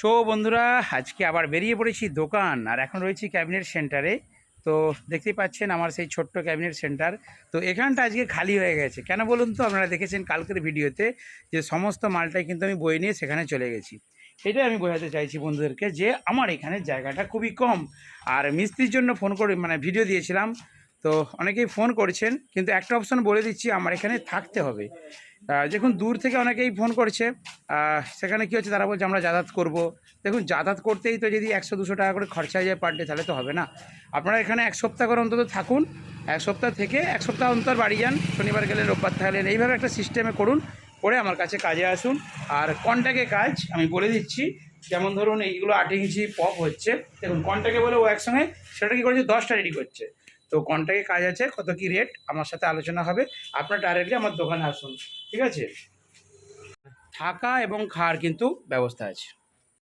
So বন্ধুরা, আজকে আবার বেরিয়ে পড়েছি দোকান, আর এখন রয়েছি ক্যাবিনেট সেন্টারে। তো দেখতেই পাচ্ছেন আমার সেই ছোট্ট ক্যাবিনেট সেন্টার। তো এখানটা আজকে খালি হয়ে গেছে। কেন বলুন তো, আপনারা দেখেছেন কালকের ভিডিওতে যে সমস্ত মালটাই কিন্তু আমি বই নিয়ে সেখানে চলে গেছি। এটাই আমি বোঝাতে চাইছি বন্ধুদেরকে যে আমার এখানে জায়গাটা খুবই কম। আর মিস্ত্রির জন্য ফোন করে মানে ভিডিও দিয়েছিলাম তো অনেকেই ফোন করছেন, কিন্তু একটা অপশন বলে দিচ্ছি, আমার এখানে থাকতে হবে। দেখুন, দূর থেকে অনেকেই ফোন করছে। সেখানে কী হচ্ছে, তারা বলছে, আমরা যাতায়াত করব। দেখুন, যাতায়াত করতেই তো যদি একশো, দুশো টাকা করে খরচা হয়ে যায় পার ডে তাহলে তো হবে না। আপনারা এখানে এক সপ্তাহ করে অন্তত থাকুন। এক সপ্তাহ থেকে এক সপ্তাহ অন্তর বাড়ি যান। শনিবার গেলে, রোববার থাকলেন এইভাবে একটা সিস্টেমে করুন, করে আমার কাছে কাজে আসুন। আর কন্ট্যাক্টে কাজ, আমি বলে দিচ্ছি, যেমন ধরুন, এইগুলো আট ইঞ্চি পপ হচ্ছে। দেখুন কন্ট্যাক্টে বলে ও একসঙ্গে, সেটা কি করেছে, দশটা রেডি করছে। তো কন্ট্যাক্টে কাজ আছে, কত কি রেট আমার সাথে আলোচনা হবে। আপনার ডাইরেক্টলি আমার দোকানে আসুন, ঠিক আছে? থাকা এবং খাওয়ার কিন্তু ব্যবস্থা আছে।